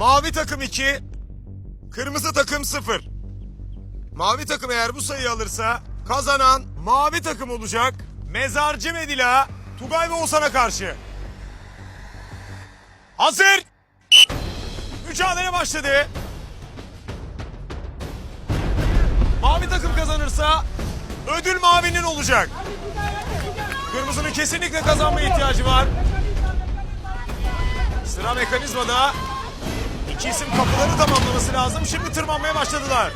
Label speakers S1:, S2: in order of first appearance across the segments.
S1: Mavi takım 2, kırmızı takım 0. Mavi takım eğer bu sayıyı alırsa kazanan mavi takım olacak. Mezarcı Medila, Tugay ve Oğuzhan'a karşı. Hazır. Mücadele başladı. Mavi takım kazanırsa ödül mavinin olacak. Kırmızının kesinlikle kazanmaya ihtiyacı var. Sıra mekanizmada. İki isim kapıları tamamlaması lazım. Şimdi tırmanmaya başladılar.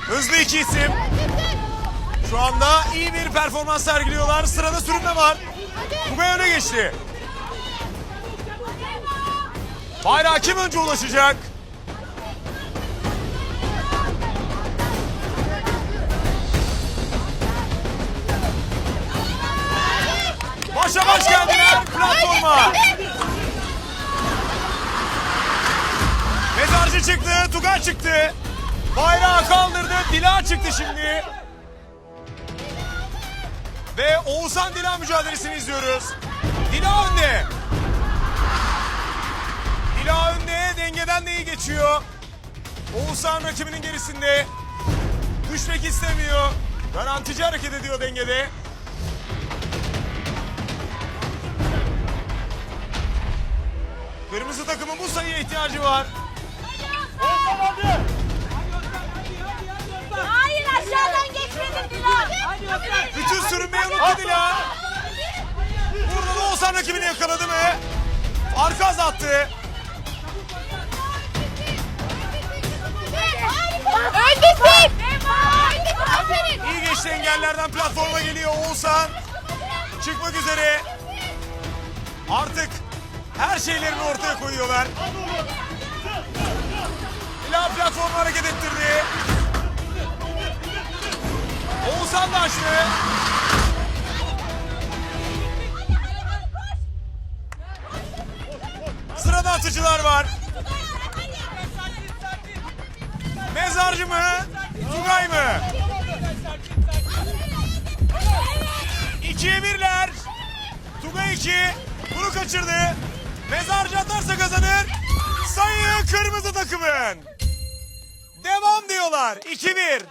S1: Hızlı iki isim. Şu anda iyi bir performans sergiliyorlar. Sırada sürünme var. Tugay öne geçti. Bayrağa kim önce ulaşacak? Başa baş geldiler platforma. Çıktı, Tugay çıktı. Bayrağı kaldırdı, Dila çıktı şimdi. Ve Oğuzhan Dila mücadelesini izliyoruz. Dila önde. Dila önde, dengeden de iyi geçiyor. Oğuzhan rakibinin gerisinde. Düşmek istemiyor. Garantici hareket ediyor dengede. Kırmızı takımın bu sayıya ihtiyacı var. Sürünmeyi unuttu Dila. Burada da Oğuzhan rakibini yakaladı mı? Arka azalttı.
S2: Öndesin.
S1: İyi geçti engellerden platforma geliyor Oğuzhan. Çıkmak üzere. Artık her şeylerini ortaya koyuyorlar. Dila platformu hareket ettirdi. Oğuzhan da açtı. Atıcılar var. Mezarcı mı? Tugay mı? İkiye birler. Tugay iki. Bunu kaçırdı. Mezarcı atarsa kazanır. Sayı kırmızı takımın. Devam diyorlar. 2-1.